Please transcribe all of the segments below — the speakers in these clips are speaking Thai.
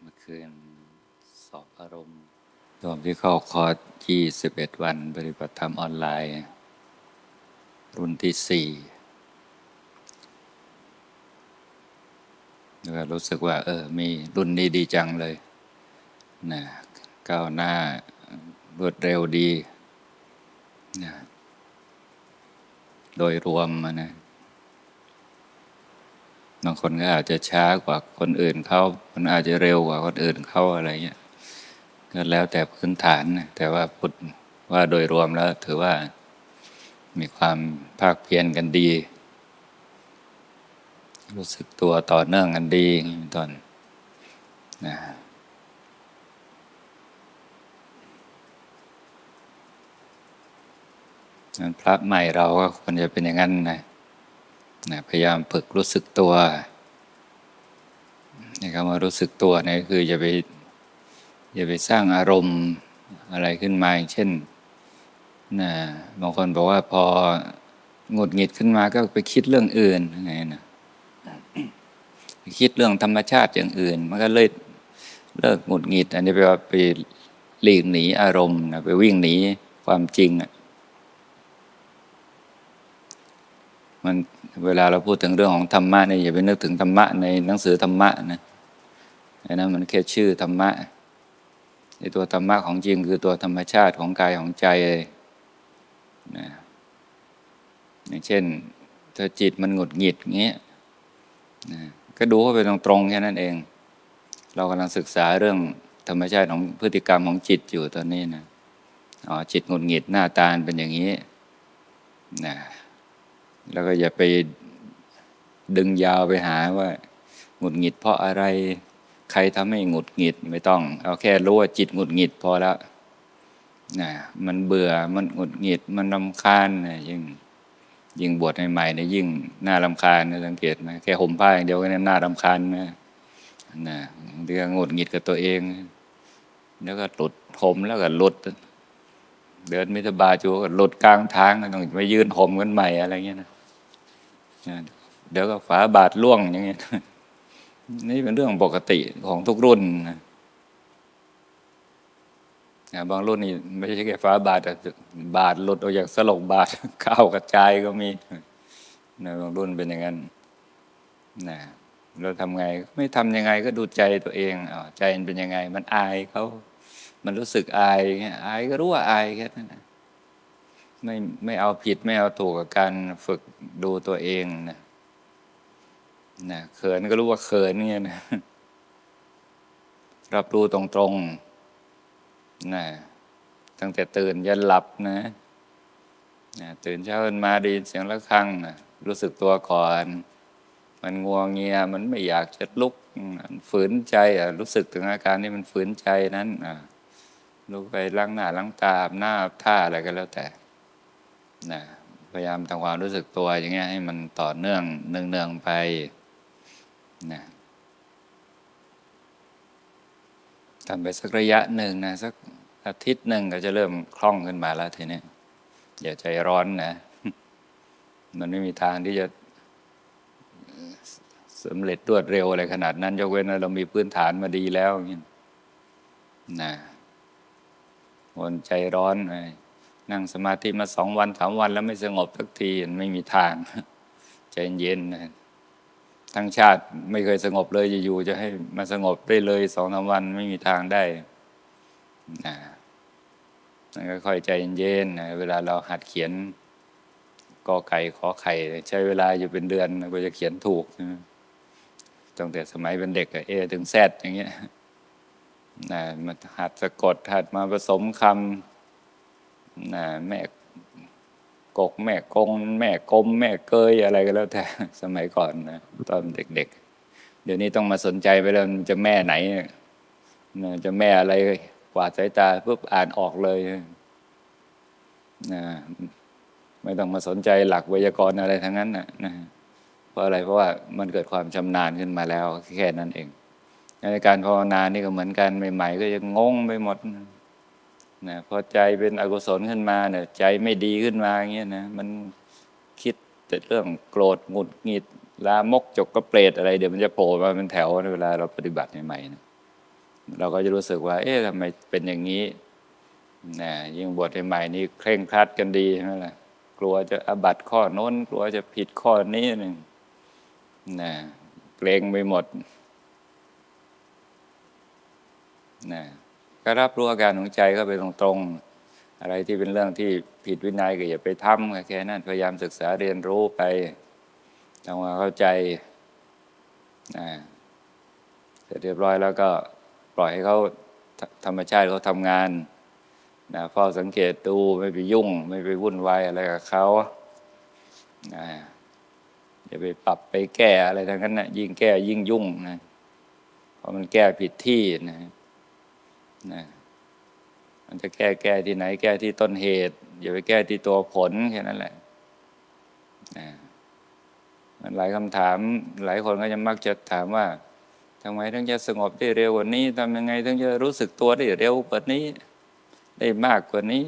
เมื่อคืนสอบอารมณ์รวมที่เข้าคอร์ส21วัน ปฏิบัติธรรมออนไลน์ รุ่นที่สี่แล้วก็รู้สึกว่า เออ มีรุ่นนี้ดีจังเลยนะก้าวหน้ารวดเร็วดีนะโดยรวมนะ บางคนก็อาจจะช้ากว่าคนอื่นเขาคนอาจจะเร็วกว่าคนอื่นเขาอะไรเงี้ยก็แล้วแต่พื้นฐานนะแต่ว่าพุทธว่าโดยรวมแล้วถือว่ามีความภาคเพียรกันดี รู้สึกตัวต่อเนื่องกันดีตอนนะนั้นพระใหม่เราก็ควรจะเป็นอย่างนั้นนะ นะพยายามฝึกรู้สึกตัวในคำว่ารู้สึกตัวเนี่ยคืออย่าไปอย่าไปสร้างอารมณ์อะไรขึ้นมาอย่างเช่นนะบางคนบอกว่าพอหงุดหงิดขึ้นมาก็ไปคิดเรื่องอื่นไงนะคิดเรื่องธรรมชาติอย่างอื่น มันก็เลยเลิกหงุดหงิด อันนี้แปลว่าไปหลีกหนีอารมณ์นะไปวิ่งหนีความจริงอะมัน เวลาเราพูดถึงเรื่องของธรรมะเนี่ยอย่าไปนึกถึงธรรมะในหนังสือธรรมะนะไอ้นั้นมันแค่ชื่อธรรมะในตัวธรรมะของจริงคือตัวธรรมชาติของกายของใจเลยนะอย่างเช่น ถ้าจิตมันหงุดหงิดเงี้ยนะก็ดูเข้าไปตรงๆแค่นั้นเอง เรากำลังศึกษาเรื่องธรรมชาติของพฤติกรรมของจิตอยู่ตอนนี้นะอ๋อจิตหงุดหงิดหน้าตาเป็นอย่างนี้นะ แล้วก็อย่าไปดึงยาวไปหาว่าหงุดหงิดเพราะอะไร ใครทำให้หงุดหงิดไม่ต้อง เอาแค่รู้ว่าจิตหงุดหงิดพอแล้วนะมันเบื่อมันหงุดหงิดมันรำคาญนะยิ่งยิ่งบวชใหม่ๆเนี่ยยิ่งน่ารำคาญนะสังเกตไหมแค่ห่มผ้าอย่างเดียวก็น่ารำคาญนะนะเรื่องหงุดหงิดกับตัวเอง แล้วก็หลุดผมแล้วก็หลุด เดินมิถบาจูก็หลุดกลางทางต้องไปยืนห่มกันใหม่อะไรเงี้ยนะเดี๋ยวก็ฝาบาดล่วงอย่างเงี้ยนี่เป็นเรื่องปกติของทุกรุ่นนะบางรุ่นนี่ไม่ใช่แค่ฟ้าบาดแต่บาดหลุดออกจากสลกบาดข้าวกระจายก็มีนะบางรุ่นเป็นอย่างนั้นนะเราทำไง ไม่ทำยังไงก็ดูใจตัวเองอใจเป็นยังไง มันอายเขา มันรู้สึกอายอายก็รู้ว่าอายแค่นั้นไม่ไม่เอาผิดไม่เอาถูกกับการฝึกดูตัวเองนะนะเขินก็รู้ว่าเขินเงี้ยนะรับรู้ตรงๆนะตั้งแต่ตื่นยันหลับนะนะตื่นเช้าขึ้นมาดีเสียงะระฆังนะรู้สึกตัวก่อน มันงัวงเงีย มันไม่อยากจะลุก ฝืนใจอะรู้สึกถึงอาการที่มันฝืนใจนั้นอะ ลุกไปล้างหน้าล้างตาหน้าท่าอะไรก็แล้วแต่นะพยายามทำความรู้สึกตัวอย่างเงี้ยให้มันต่อเนื่องเนืองๆไปนะทำไปสักระยะหนึ่งนะสักอาทิตย์หนึ่งก็จะเริ่มคล่องขึ้นมาแล้วทีนี้อย่าใจร้อนนะ มันไม่มีทางที่จะสำเร็จรวดเร็วอะไรขนาดนั้น ยกเว้นเรามีพื้นฐานมาดีแล้วอย่างนี้นะ คนใจร้อนนั่งสมาธิมาสองวันสามวันแล้วไม่สงบสักทีไม่มีทาง ใจเย็นนะทั้งชาติไม่เคยสงบเลยอยู่จะให้มาสงบได้เลยสองสาวันไม่มีทางได้นะนั่นก็ค่อยใจเย็นนะเวลาเราหัดเขียนกอไก่ขอไข่ ใช้เวลาอยู่เป็นเดือนกว่าจะเขียนถูกตั้งแต่สมัยเป็นเด็กเอถึงแซดอย่างเงี้ย นะมาหัดสะกดหัดมาผสมคำนะแม่กกแม่กง แม่กลมแม่เกยอะไรก็แล้วแต่สมัยก่อนนะตอนเด็ก ๆ เดี๋ยวนี้ต้องมาสนใจไปแล้วจะแม่ไหนจะแม่อะไรกวาดสายตาปุ๊บอ่านออกเลยนะไม่ต้องมาสนใจหลักไวยากรณ์อะไรทั้งนั้นนะนะเพราะอะไรเพราะว่ามันเกิดความชำนาญขึ้นมาแล้วแค่นั้นเอง ในการภาวนานี่ก็เหมือนกันใหม่ ๆ ก็ยังงงไปหมดนะพอใจเป็นอกุศลขึ้นมาเนี่ยใจไม่ดีขึ้นมาอย่างเงี้ยนะมันคิดแต่เรื่องโกรธหงุดหงิดลามกจกกระเปรตอะไรเดี๋ยวมันจะโผล่มาเป็นแถวเวลาเราปฏิบัติใหม่ๆนะเราก็จะรู้สึกว่า เอ๊ะทำไมเป็นอย่างนี้นะยิ่งบวชใหม่ๆนี่เคร่งครัดกันดีใช่ไหมล่ะกลัวจะอบัตข้อโน้น กลัวจะผิดข้อนี้หนึ่งนะเกรงไปหมด นะก็รับรู้อาการของใจเข้าไปตรงๆ อะไรที่เป็นเรื่องที่ผิดวินัยก็อย่าไปทำแค่นั้นพยายามศึกษาเรียนรู้ไปทำความเข้าใจนะเสร็จเรียบร้อยแล้วก็ปล่อยให้เขาธรรมชาติเขาทำงานนะเฝ้าสังเกตดูไม่ไปยุ่ง ไม่ไปวุ่นวายอะไรกับเขานะอย่าไปปรับไปแก้อะไรทั้งนั้นนะยิ่งแก้ยิ่งยุ่งนะเพราะมันแก้ผิดที่นะ นะมันจะแก้แก้ที่ไหน แก้ที่ต้นเหตุ อย่าไปแก้ที่ตัวผลแค่นั้นแหละนะมันหลายคำถาม หลายคนก็จะมักจะถามว่าทำไมถึงจะสงบได้เร็วกว่านี้ทำยังไงถึงจะรู้สึกตัวได้เร็วกว่านี้ ได้มากกว่านี้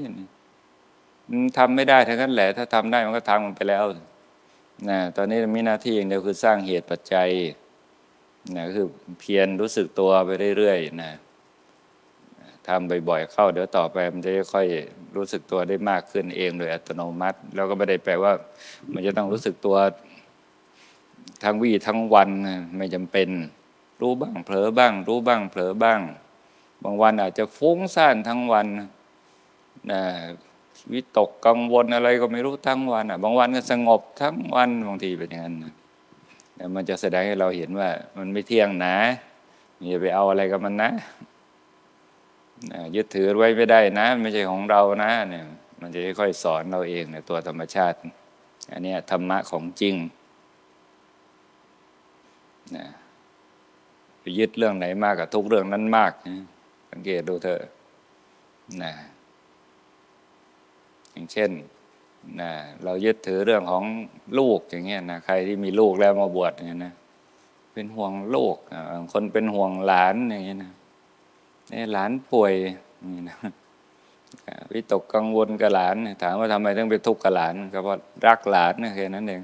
มันทำไม่ได้ทั้งนั้นแหละ ถ้าทำได้มันก็ทำมันไปแล้วนะตอนนี้มีหน้าที่อย่างเดียวคือสร้างเหตุปัจจัยนะคือเพียรรู้สึกตัวไปเรื่อยๆนะ ทำบ่อยๆเข้าเดี๋ยวต่อไปมันจะค่อยรู้สึกตัวได้มากขึ้นเองโดยอัตโนมัติ แล้วก็ไม่ได้แปลว่า มันจะต้องรู้สึกตัวทั้งวี่ทั้งวันไม่จำเป็น รู้บ้างเผลอบ้าง รู้บ้างเผลอบ้าง บางวันอาจจะฟุ้งซ่านทั้งวันนะวิตกกังวลอะไรก็ไม่รู้ทั้งวันอะ บางวันก็สงบทั้งวันบางทีเป็นอย่างนั้นแต่มันจะแสดงให้เราเห็นว่า มันไม่เที่ยงนะอย่าไปเอาอะไรกับมันนะ ยึดถือไว้ไม่ได้นะ ไม่ใช่ของเรานะเนี่ยมันจะค่อยสอนเราเองในตัวธรรมชาติ อันนี้ธรรมะของจริงนะไปยึดเรื่องไหนมากกับทุกเรื่องนั้นมากสังเกตดูเถอะนะอย่างเช่นนะเรายึดถือเรื่องของลูกอย่างเงี้ยนะใครที่มีลูกแล้วมาบวชเนี่ยนะเป็นห่วงลูกคนเป็นห่วงหลานอย่างเงี้ยนะ นี่หลานป่วยนี่นะวิตกกังวลกับหลาน ถามว่าทำไมต้องไปทุกข์กับหลานก็เพราะรักหลานนะแค่นั้นเอง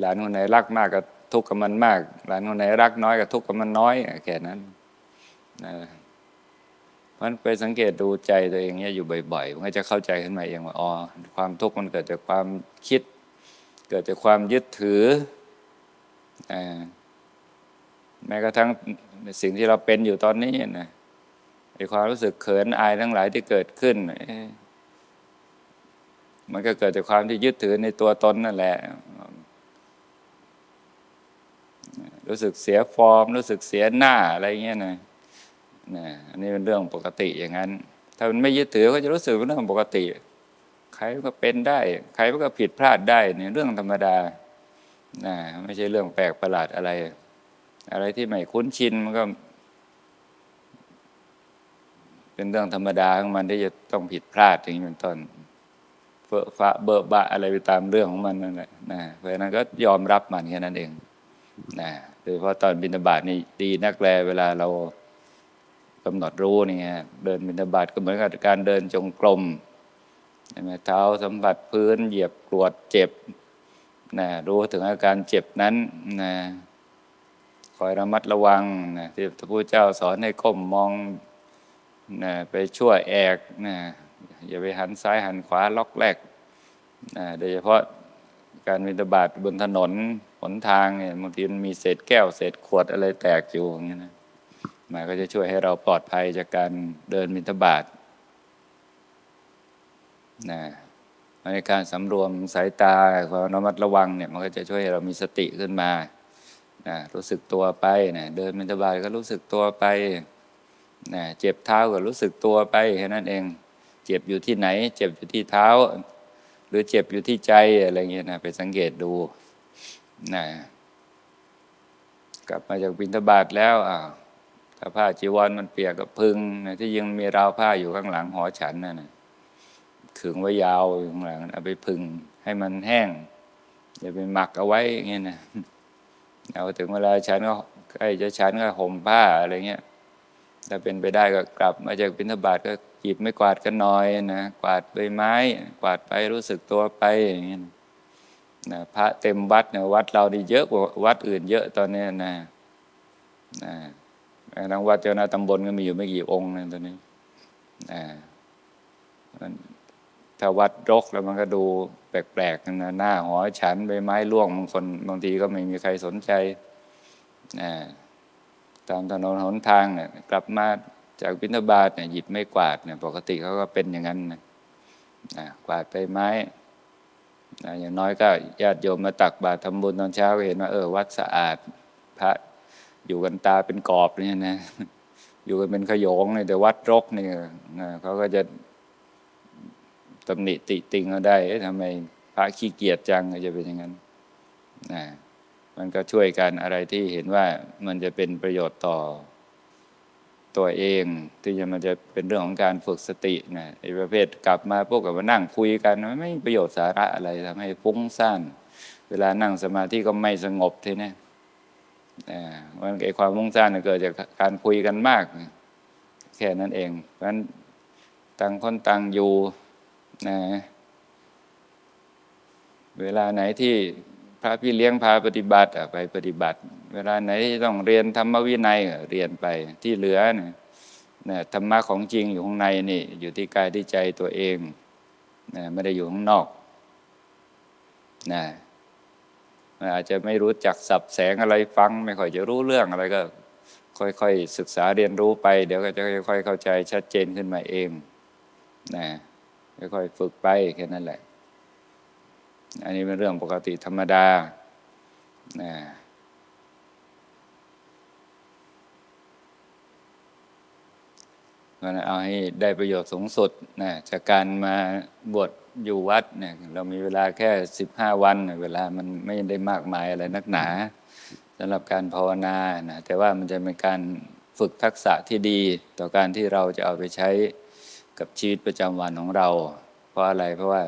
หลานคนไหนรักมากก็ทุกข์กับมันมาก หลานคนไหนรักน้อยก็ทุกข์กับมันน้อยแค่นั้นนะมันไปสังเกตดูใจตัวเองเนี่ยอยู่บ่อยๆมันก็จะเข้าใจขึ้นมาเองว่าอ๋อความทุกข์มันเกิดจากความคิด เกิดจากความยึดถือแม้กระทั่งสิ่งที่เราเป็นอยู่ตอนนี้นะ ไอ้ความรู้สึกเขินอายทั้งหลายที่เกิดขึ้น มันก็เกิดจากความที่ยึดถือในตัวตนนั่นแหละ รู้สึกเสียฟอร์ม รู้สึกเสียหน้าอะไรเงี้ยนะนะอันนี้เป็นเรื่องปกติอย่างนั้น ถ้ามันไม่ยึดถือก็จะรู้สึกเป็นเรื่องปกติ ใครก็เป็นได้ ใครก็ผิดพลาดได้เนี่ยเรื่องธรรมดานะไม่ใช่เรื่องแปลกประหลาดอะไร อะไรที่ไม่คุ้นชินมันก็ เป็นเรื่องธรรมดาของมันที่จะต้องผิดพลาดอย่างนี้เป็นต้นเฟอะฟะเบอะบะอะไรไปตามเรื่องของมันนั่นแหละนะเพราะนั้นก็ยอมรับมันแค่นั้นเองนะโดยเฉพาะตอนบินาบาตนี่ดีนักแลเวลาเรากำหนดรู้นี่ฮะเดินบิณฑบาตก็เหมือนกับการเดินจงกรมใช่ไหมเท้าสัมผัสพื้น เหยียบกรวดเจ็บนะรู้ถึงอาการเจ็บนั้นนะคอยระมัดระวังนะที่พระพุทธเจ้าสอนให้ก้มมอง นะไปช่วยแอกนะอย่าไปหันซ้ายหันขวาล็อกแรกนะโดยเฉพาะการวินบาตบนถนนหนทางเนี่ยบางทีมันมีเศษแก้ว เศษขวดอะไรแตกอยู่อย่างเงี้ยนะมาก็จะช่วยให้เราปลอดภัยจากการเดินมิถบาทนะในการสำรวมสายตาความระมัดระวังเนี่ยมันก็จะช่วยให้เรามีสติขึ้นมานะรู้สึกตัวไปนะเดินมิถบาทก็รู้สึกตัวไป นะเจ็บเท้าก็รู้สึกตัวไปแค่นั้นเอง เจ็บอยู่ที่ไหน เจ็บอยู่ที่เท้า หรือเจ็บอยู่ที่ใจอะไรเงี้ยนะไปสังเกตดูนะกลับมาจากบินทบาทแล้วอ่าถ้าผ้าจีวรมันเปียกกับพึ่งนะที่ยังมีราวผ้าอยู่ข้างหลังหอฉันนั่นนะขึงไว้ยาวอยู่ข้างหลังเอาไปพึ่งให้มันแห้งอย่าไปหมักเอาไว้อย่างเงี้ยนะเอาถึงเวลาฉันก็ใกล้จะฉันก็ห่มผ้าอะไรเงี้ย ถ้าเป็นไปได้ก็กลับมาจากบิณฑบาตก็หยิบไม่กวาดกันน้อยนะกวาดใบไม้ กวาดไปรู้สึกตัวไปอย่างเงี้ยนะพระเต็มวัดเนี่ยวัดเราดีเยอะกว่าวัดอื่นเยอะตอนนี้นะนะทั้งวัดเจ้าหน้าตำบลก็มีอยู่ไม่กี่องค์นะตอนนี้อ่ามันถ้าวัดรกแล้วมันก็ดูแปลกๆนะหน้าหอฉันใบไม้ร่วงบางคนบางทีก็ไม่มีใครสนใจอ่า ตามถนนหนทางเนี่ยกลับมาจากบิณฑบาตเนี่ยหยิบไม่กวาดเนี่ยปกติเขาก็เป็นอย่างนั้นนะกวาดใบไม้อ่าอย่างน้อยก็ญาติโยมมาตักบาตรทำบุญตอนเช้าก็เห็นว่าเออวัดสะอาดพระอยู่กันตาเป็นกรอบเนี่ยนะอยู่กันเป็นขยงเลยแต่วัดรกเนี่ยนะเขาก็จะตำหนิติติงเขาได้ทำไมพระขี้เกียจจังก็จะเป็นอย่างนั้นนะ มันก็ช่วยกันอะไรที่เห็นว่ามันจะเป็นประโยชน์ต่อตัวเองที่จะมันจะเป็นเรื่องของการฝึกสตินะไอ้ประเภทกลับมาพวกกับมานั่งคุยกันมันไม่มีประโยชน์สาระอะไรทำให้ฟุ้งซ่านเวลานั่งสมาธิก็ไม่สงบทีนี้อ่ามันไอความมุ่งสร้างเนี่ยเกิดจากการคุยกันมาก แค่นั้นเองเพราะฉะนั้นต่างคนต่างอยู่นะเวลาไหนที่ พระพี่เลี้ยงพาปฏิบัติไปปฏิบัติ เวลาไหนที่ต้องเรียนธรรมวินัยเรียนไปที่เหลือเนี่ยธรรมะของจริงอยู่ข้างในนี่ อยู่ที่กายที่ใจตัวเองนะไม่ได้อยู่ข้างนอกนะอาจจะไม่รู้จักสับแสงอะไรฟัง ไม่ค่อยจะรู้เรื่องอะไรก็ ค่อยๆศึกษาเรียนรู้ไป เดี๋ยวก็จะค่อย ๆ เข้าใจชัดเจนขึ้นมาเองนะค่อยๆฝึกไปแค่นั้นแหละ อันนี้เป็นเรื่องปกติธรรมดานะเพราะมันเอาให้ได้ประโยชน์สูงสุดนะจากการมาบวชอยู่วัดเนี่ยเรามีเวลาแค่สิบห้าวันเนี่ยเวลามันไม่ได้มากมายอะไรนักหนาสำหรับการภาวนานะแต่ว่ามันจะเป็นการฝึกทักษะที่ดี ต่อการที่เราจะเอาไปใช้กับชีวิตประจำวันของเรา เพราะอะไรเพราะว่า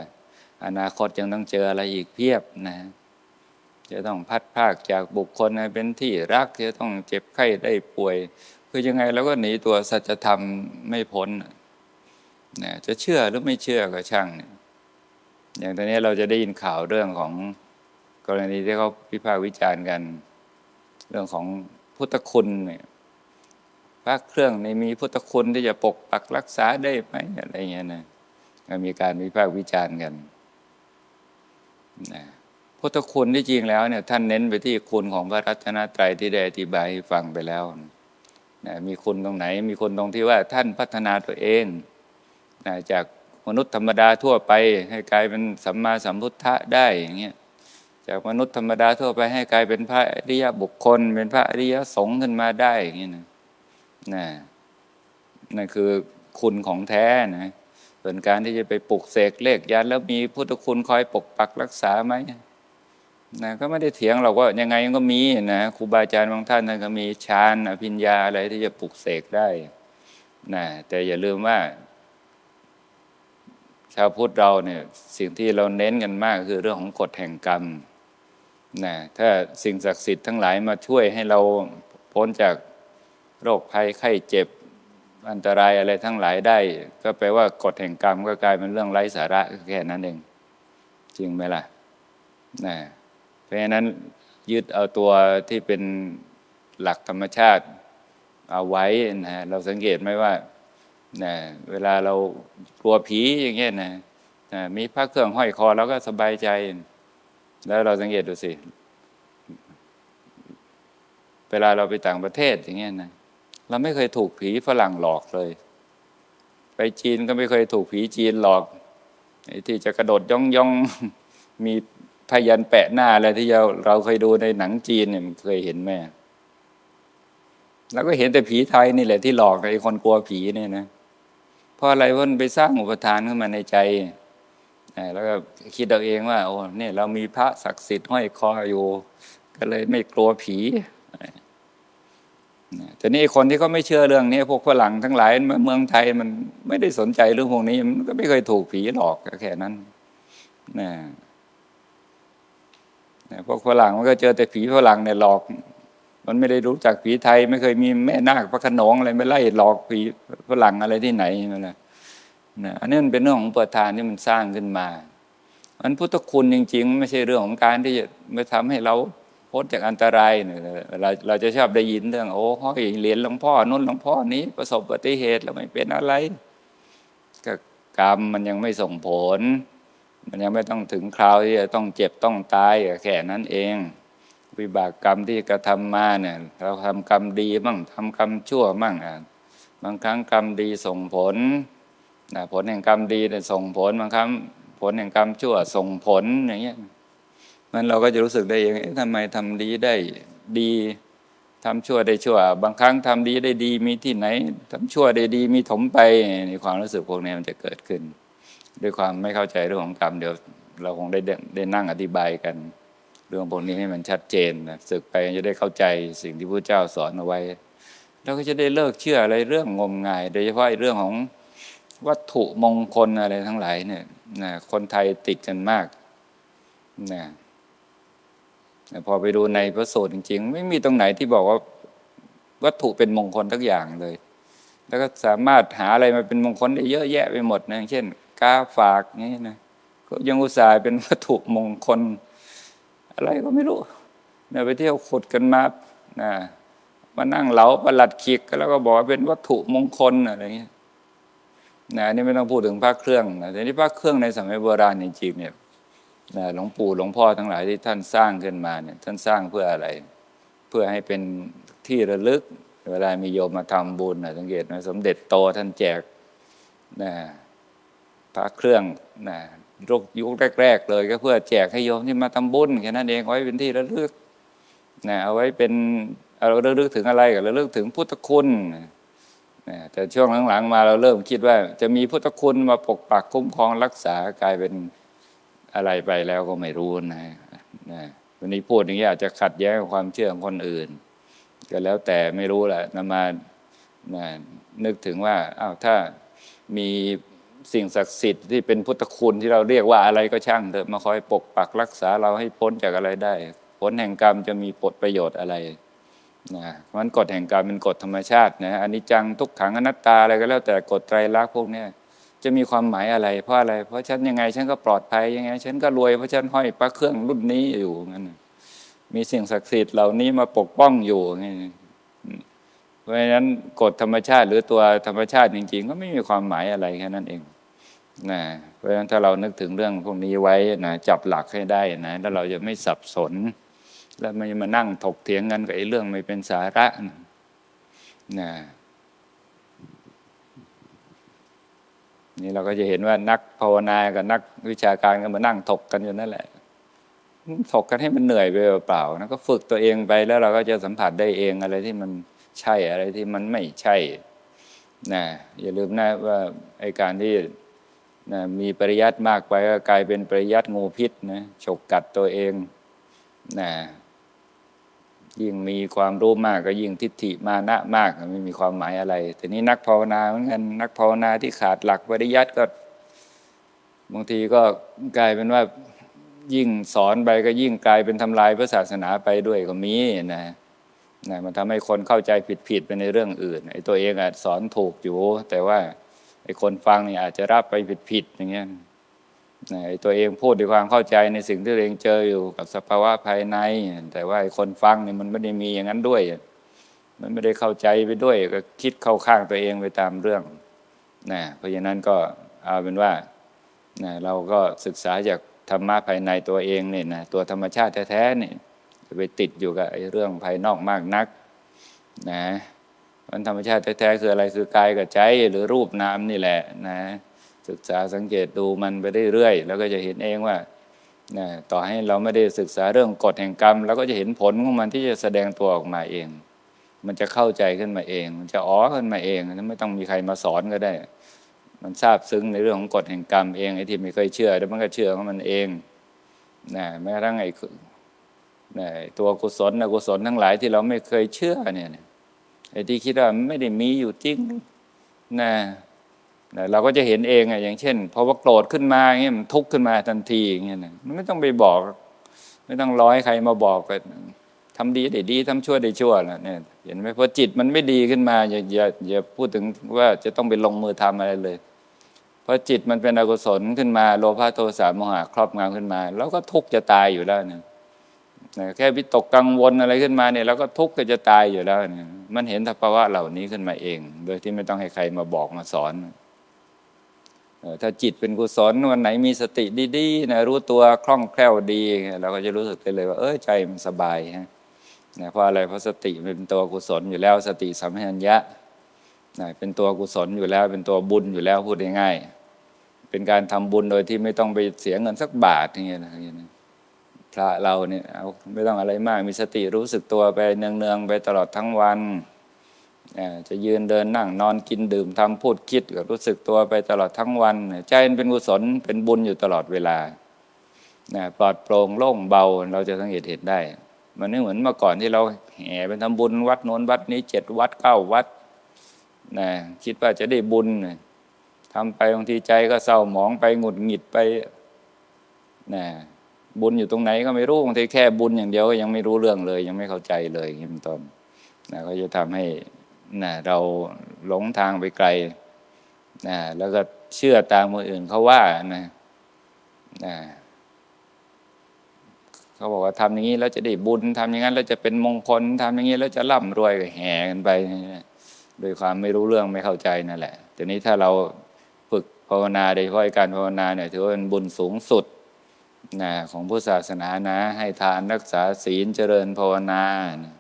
อนาคตยังต้องเจออะไรอีกเพียบนะ จะต้องพัดภาคจากบุคคลเป็นที่รัก จะต้องเจ็บไข้ได้ป่วย คือยังไงเราก็หนีตัวสัจธรรมไม่พ้นนะจะเชื่อหรือไม่เชื่อก็ช่างเนี่ยอย่างตอนนี้เราจะได้ยินข่าวเรื่องของกรณีที่เขาพิพากษ์วิจารณ์กัน เรื่องของพุทธคุณเนี่ยพระเครื่องในมีพุทธคุณที่จะปกปักรักษาได้ไหมอะไรเงี้ยนะมีการวิพากษ์วิจารณ์กัน นะพุทธคุณที่จริงแล้วเนี่ยท่านเน้นไปที่คุณของพระรัตนตรัยที่ได้อธิบายให้ฟังไปแล้วนะมีคุณตรงไหน มีคุณตรงที่ว่าท่านพัฒนาตัวเองนะจากมนุษย์ธรรมดาทั่วไป ให้กลายเป็นสัมมาสัมพุทธะได้อย่างเงี้ยจากมนุษย์ธรรมดาทั่วไปให้กลายเป็นพระอริยบุคคล เป็นพระอริยสงฆ์ขึ้นมาได้อย่างนี้นะนะนั่นคือคุณของแท้นะ ส่วนการที่จะไปปลุกเสกเลขยันแล้วมีพุทธคุณคอยปกปักรักษาไหมนะก็ไม่ได้เถียงเราว่ายังไงก็มีนะครูบาอาจารย์บางท่านท่านก็มีฌานอภิญญาอะไรที่จะปลุกเสกได้นะแต่อย่าลืมว่า ชาวพุทธเราเนี่ยสิ่งที่เราเน้นกันมากคือเรื่องของกฎแห่งกรรมนะถ้าสิ่งศักดิ์สิทธิ์ทั้งหลายมาช่วยให้เราพ้นจากโรคภัยไข้เจ็บ อันตรายอะไรทั้งหลายได้ ก็แปลว่ากฎแห่งกรรมก็กลายเป็นเรื่องไร้สาระแค่นั้นเอง จริงไหมล่ะนะเพราะฉะนั้นยึดเอาตัวที่เป็นหลักธรรมชาติเอาไว้นะเราสังเกตไหมว่านะเวลาเรากลัวผีอย่างเงี้ยนะนะมีพระเครื่องห้อยคอเราก็สบายใจ แล้วเราสังเกตดูสิ เวลาเราไปต่างประเทศอย่างเงี้ยนะ เราไม่เคยถูกผีฝรั่งหลอกเลย ไปจีนก็ไม่เคยถูกผีจีนหลอกที่จะกระโดดย่องย่องมีพยันแปะหน้าอะไรที่เราเราเคยดูในหนังจีนเนี่ยมันเคยเห็นไหมเราก็เห็นแต่ผีไทยนี่แหละที่หลอกไอ้คนกลัวผีเนี่ยนะเพราะอะไรเพราะมันไปสร้างอุปทานขึ้นมาในใจแล้วก็คิดเอาเองว่า โอ้เนี่ยเรามีพระศักดิ์สิทธิ์ห้อยคออยู่ ก็เลยไม่กลัวผี แต่นี่คนที่เขาไม่เชื่อเรื่องนี้พวกฝรั่งทั้งหลายเมืองไทยมันไม่ได้สนใจเรื่องพวกนี้ มันก็ไม่เคยถูกผีหลอกแค่นั้นนะพวกฝรั่งมันก็เจอแต่ผีฝรั่งเนี่ยหลอก มันไม่ได้รู้จักผีไทย ไม่เคยมีแม่นาคพระขนงอะไรไม่ไล่หลอกผีฝรั่งอะไรที่ไหนนั่นแหละนะอันนี้มันเป็นเรื่องของประธานที่มันสร้างขึ้นมาอันพุทธคุณจริง ๆ ไม่ใช่เรื่องของการที่จะมาทำให้เรา พ้นจากอันตรายเนี่ยเราเราจะชอบได้ยินเรื่องโอ้ห้อยเหรียญหลวงพ่อนุ่นหลวงพ่อนี้ ประสบอุบัติเหตุแล้วไม่เป็นอะไรก็กรรมมันยังไม่ส่งผล มันยังไม่ต้องถึงคราวที่จะต้องเจ็บต้องตายแค่นั้นเอง วิบากกรรมที่กระทำมาเนี่ยเราทำกรรมดีมั่งทำกรรมชั่วมั่งอะบางครั้งกรรมดีส่งผลนะผลแห่งกรรมดีส่งผลบางครั้งผลแห่งกรรมชั่วส่งผลอย่างเงี้ย มันเราก็จะรู้สึกได้เองทำไมทำดีได้ดีทำชั่วได้ชั่ว บางครั้งทำดีได้ดีมีที่ไหนทำชั่วได้ดีมีถมไปในความรู้สึกพวกนี้มันจะเกิดขึ้น ด้วยความไม่เข้าใจเรื่องของกรรมเดี๋ยวเราคงได้ได้นั่งอธิบายกัน เรื่องพวกนี้ให้มันชัดเจนนะศึกไปจะได้เข้าใจสิ่งที่พระเจ้าสอนเอาไว้เราก็จะได้เลิกเชื่ออะไรเรื่องงมงาย โดยเฉพาะเรื่องของวัตถุมงคลอะไรทั้งหลายเนี่ยนะคนไทยติดกันมากนะแต่ พอไปดูในพระสูตรจริง ๆ ไม่มีตรงไหนที่บอกว่าวัตถุเป็นมงคลทุกอย่างเลย แล้วก็สามารถหาอะไรมาเป็นมงคลได้เยอะแยะไปหมดนะอย่างเช่นกาฝากนี่นะก็ยังอุตส่าห์เป็นวัตถุมงคล อะไรก็ไม่รู้เนี่ยไปเที่ยวขุดกันมานะมานั่งเหลาประหลัดขิกแล้วก็บอกว่าเป็นวัตถุมงคลอะไรเงี้ยนะอันนี่ไม่ต้องพูดถึงพระเครื่องนะแต่นี่พระเครื่องในสมัยโบราณจริงๆเนี่ย นะหลวงปู่หลวงพ่อทั้งหลายที่ท่านสร้างขึ้นมาเนี่ยท่านสร้างเพื่ออะไร เพื่อให้เป็นที่ระลึก เวลามีโยมมาทำบุญนะสังเกตไหมสมเด็จโตท่านแจกนะพระเครื่องนะยุคยุคแรก ๆ เลย ก็เพื่อแจกให้โยมที่มาทำบุญแค่นั้นเองเอาไว้เป็นที่ระลึกนะเอาไว้เป็นเอาระลึกถึงอะไรก็ระลึกถึงพุทธคุณนะแต่ช่วงหลังๆมาเราเริ่มคิดว่า จะมีพุทธคุณมาปกปักคุ้มครองรักษากลายเป็น อะไรไปแล้วก็ไม่รู้นะนะวันนี้พูดอย่างนี้อาจจะขัดแย้งกับความเชื่อของคนอื่น ก็แล้วแต่ไม่รู้แหละนำมานะนึกถึงว่าอ้าวถ้ามีสิ่งศักดิ์สิทธิ์ที่เป็นพุทธคุณที่เราเรียกว่าอะไรก็ช่างเถอะมาคอยปกปักรักษาเราให้พ้นจากอะไรได้ ผลแห่งกรรมจะมีผลประโยชน์อะไรนะมันกฎแห่งกรรมเป็นกฎธรรมชาตินะอันิจจังทุกขังอนัตตาอะไรก็แล้วแต่กฎไตรลักษณ์พวกนี้ จะมีความหมายอะไร เพราะอะไร เพราะฉันยังไง ฉันก็ปลอดภัยยังไง ฉันก็รวยเพราะฉันห้อยพระเครื่องรุ่นนี้อยู่งั้นมีสิ่งศักดิ์สิทธิ์เหล่านี้มาปกป้องอยู่งี้เพราะฉะนั้นกฎธรรมชาติ หรือตัวธรรมชาติจริง ๆ ก็ไม่มีความหมายอะไรแค่นั้นเองนะเพราะฉะนั้นถ้าเรานึกถึงเรื่องพวกนี้ไว้นะจับหลักให้ได้นะแล้วเราจะไม่สับสน แล้วไม่มานั่งถกเถียงกันกับไอ้เรื่องไม่เป็นสาระนะ นี่เราก็จะเห็นว่านักภาวนากับนักวิชาการก็มานั่งถกกันอยู่นั่นแหละถกกันให้มันเหนื่อยไปเปล่าๆนะก็ฝึกตัวเองไปแล้วเราก็จะสัมผัสได้เองอะไรที่มันใช่อะไรที่มันไม่ใช่นะอย่าลืมนะว่าไอการที่นะมีปริยัติมากไปก็กลายเป็นปริยัติงูพิษนะฉกกัดตัวเองนะ ยิ่งมีความรู้มากก็ยิ่งทิฏฐิมานะมากไม่มีความหมายอะไร แต่นี้นักภาวนาเหมือนกันนักภาวนาที่ขาดหลักปริยัติก็บางทีก็กลายเป็นว่ายิ่งสอนไปก็ยิ่งกลายเป็นทำลายพระศาสนาไปด้วยก็มีนะนะมันทำให้คนเข้าใจผิดๆไปในเรื่องอื่นไอ้ตัวเองอาจสอนถูกอยู่ แต่ว่าไอ้คนฟังเนี่ยอาจจะรับไปผิดๆอย่างเงี้ย ตัวเองพูดด้วยความเข้าใจในสิ่งที่ตัวเองเจออยู่กับสภาวะภายใน แต่ว่าคนฟังนี่มันไม่ได้มีอย่างนั้นด้วย มันไม่ได้เข้าใจไปด้วย ก็คิดเข้าข้างตัวเองไปตามเรื่องนะเพราะฉะนั้นก็เอาเป็นว่านะเราก็ศึกษาจากธรรมะภายในตัวเองเนี่ยนะตัวธรรมชาติแท้ๆเนี่ยจะไปติดอยู่กับไอ้เรื่องภายนอกมากนักนะมันธรรมชาติแท้ๆคืออะไรคือกายกับใจหรือรูปนามนี่แหละนะ ศึกษาสังเกตดูมันไปเรื่อยๆแล้วก็จะเห็นเองว่าต่อให้เราไม่ได้ศึกษาเรื่องกฎแห่งกรรมเราก็จะเห็นผลของมันที่จะแสดงตัวออกมาเอง มันจะเข้าใจขึ้นมาเอง มันจะอ๋อขึ้นมาเองไม่ต้องมีใครมาสอนก็ได้ มันทราบซึ้งในเรื่องของกฎแห่งกรรมเองไอ้ที่ไม่เคยเชื่อแล้วมันก็เชื่อของมันเองนะแม้กระทั่งไอ้ตัวกุศลอกุศลทั้งหลายที่เราไม่เคยเชื่อเนี่ยไอ้ที่คิดว่าไม่ได้มีอยู่จริงนะ เราก็จะเห็นเองอะอย่างเช่นพอว่าโกรธขึ้นมาเงี้ยมันทุกข์ขึ้นมาทันทีอย่างเงี้ยนะมันไม่ต้องไปบอก ไม่ต้องร้อยใครมาบอกกันทำดีได้ดีทำชั่วได้ชั่วนะเนี่ยเห็นไหมพอจิตมันไม่ดีขึ้นมาอย่าอย่าอย่าพูดถึงว่าจะต้องไปลงมือทำอะไรเลยพอจิตมันเป็นอกุศลขึ้นมา โลภะโทสะโมหะครอบงำขึ้นมา แล้วก็ทุกข์จะตายอยู่แล้วเนี่ยนะแค่วิตกกังวลอะไรขึ้นมาเนี่ยเราก็ทุกข์ก็จะตายอยู่แล้วเนี่ยมันเห็นสภาวะเหล่านี้ขึ้นมาเอง โดยที่ไม่ต้องให้ใครมาบอกมาสอน ถ้าจิตเป็นกุศลวันไหนมีสติดีๆนะรู้ตัวคล่องแคล่วดีเราก็จะรู้สึกได้เลยว่าเออใจมันสบายฮะนะเพราะอะไรเพราะสติเป็นตัวกุศลอยู่แล้ว สติสัมปชัญญะนะเป็นตัวกุศลอยู่แล้ว เป็นตัวบุญอยู่แล้วพูดง่ายๆเป็นการทำบุญโดยที่ไม่ต้องไปเสียเงินสักบาทอย่างเงี้ยนะอย่างเงี้ยพระเราเนี่ยเอาไม่ต้องอะไรมากมีสติรู้สึกตัวไปเนืองๆไปตลอดทั้งวัน จะยืนเดินนั่งนอนกินดื่มทำพูดคิดก็รู้สึกตัวไปตลอดทั้งวัน ใจเป็นกุศลเป็นบุญอยู่ตลอดเวลาปลอดโปร่งโล่งเบาเราจะสังเกตเห็นได้ มันไม่เหมือนเมื่อก่อนที่เราแห่ไปทำบุญวัดโน้นวัดนี้เจ็ดวัดเก้าวัดนะคิดว่าจะได้บุญทำไปบางทีใจก็เศร้าหมองไปหงุดหงิดไปนะบุญอยู่ตรงไหนก็ไม่รู้บางทีแค่บุญอย่างเดียวก็ยังไม่รู้เรื่องเลย ยังไม่เข้าใจเลยอย่างนี้เป็นต้นนะก็จะทำให้ นะเราหลงทางไปไกลนะแล้วก็เชื่อตามคนอื่นเขาว่านะนะเขาบอกว่าทำอย่างนี้แล้วจะได้บุญทำอย่างนั้นแล้วจะเป็นมงคลทำอย่างนี้แล้วจะร่ำรวยก็แห่กันไปนะโดยความไม่รู้เรื่องไม่เข้าใจนั่นแหละทีนี้ถ้าเราฝึกภาวนาโดยเฉพาะการภาวนาเนี่ยถือว่าเป็นบุญสูงสุดนะของพุทธศาสนานะ ให้ทานรักษาศีลเจริญภาวนานะ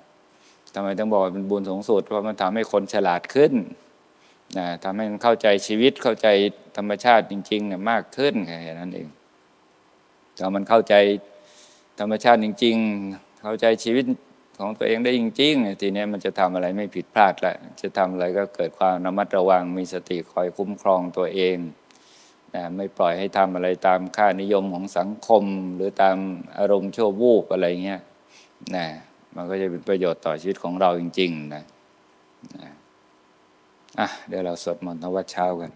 ทำไมต้องบอกว่าเป็นบุญสูงสุด เพราะมันทำให้คนฉลาดขึ้นนะทำให้มันเข้าใจชีวิตเข้าใจธรรมชาติจริงๆเนี่ยมากขึ้นแค่นั้นเองถ้ามันเข้าใจธรรมชาติจริง ๆ เข้าใจชีวิตของตัวเองได้จริงๆทีนี้มันจะทำอะไรไม่ผิดพลาดละจะทำอะไรก็เกิดความระมัดระวังมีสติคอยคุ้มครองตัวเองนะไม่ปล่อยให้ทำอะไรตามค่านิยมของสังคม หรือตามอารมณ์ชั่ววูบอะไรเงี้ยนะ มันก็จะเป็นประโยชน์ต่อชีวิตของเราจริง ๆ นะนะอะเดี๋ยวเราสวดมนต์ทวัดเช้ากัน